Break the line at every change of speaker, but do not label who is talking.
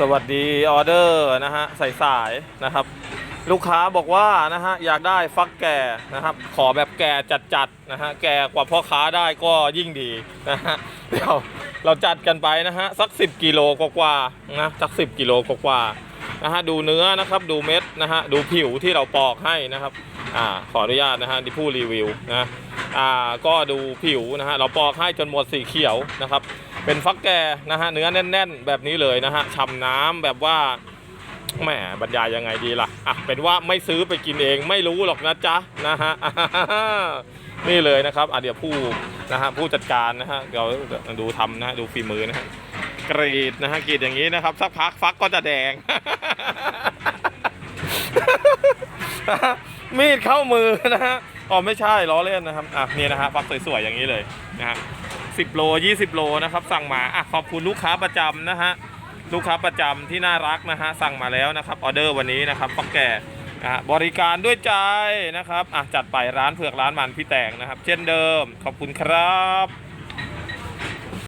สวัสดีออเดอร์นะฮะสายสายๆนะครับ ลูกค้าบอกว่านะฮะอยากได้ฟักแก่นะครับ ขอแบบแก่จัดๆนะฮะแก่กว่าพ่อค้าได้ก็ยิ่งดีนะฮะเดี๋ยวเราจัดกันไปนะฮะสัก 10กิโลกว่าๆนะสัก 10กิโลกว่าๆนะฮะดูเนื้อนะครับดูเม็ดนะฮะดูผิวที่เราปอกให้นะครับอ่าขออนุญาตนะฮะที่ผู้รีวิวนะ อ่าก็ดูผิวนะฮะเราปอกให้จนหมดสีเขียวนะครับ เป็นฟักแก่นะฮะเนื้อแน่น ๆ แบบนี้เลยนะฮะฉ่ำน้ำแบบว่าแหมบรรยายยังไงดีล่ะอะเป็นว่าไม่ซื้อไปกินเองไม่รู้หรอกนะจ๊ะนะฮะนี่เลยนะครับอะเดี๋ยวผู้นะฮะผู้จัดการนะฮะเดี๋ยวดูทำนะฮะดูฝีมือนะฮะกรีดนะฮะกรีดอย่างนี้นะครับ สักพักฟักก็จะแดง มีดเข้ามือนะฮะ อ๋อไม่ใช่ล้อเล่นนะครับอะนี่นะฮะฟักสวยๆอย่างนี้เลยนะฮะ10โล20โลนะครับสั่งมาอะขอบคุณลูกค้าประจำนะฮะลูกค้าประจำที่น่ารักนะฮะสั่งมาแล้วนะครับออเดอร์วันนี้นะครับฟักแก่นะฮะบริการด้วยใจนะครับอะจัดไปร้านเผือกร้านมันพี่แตงนะครับ เช่นเดิมขอบคุณครับ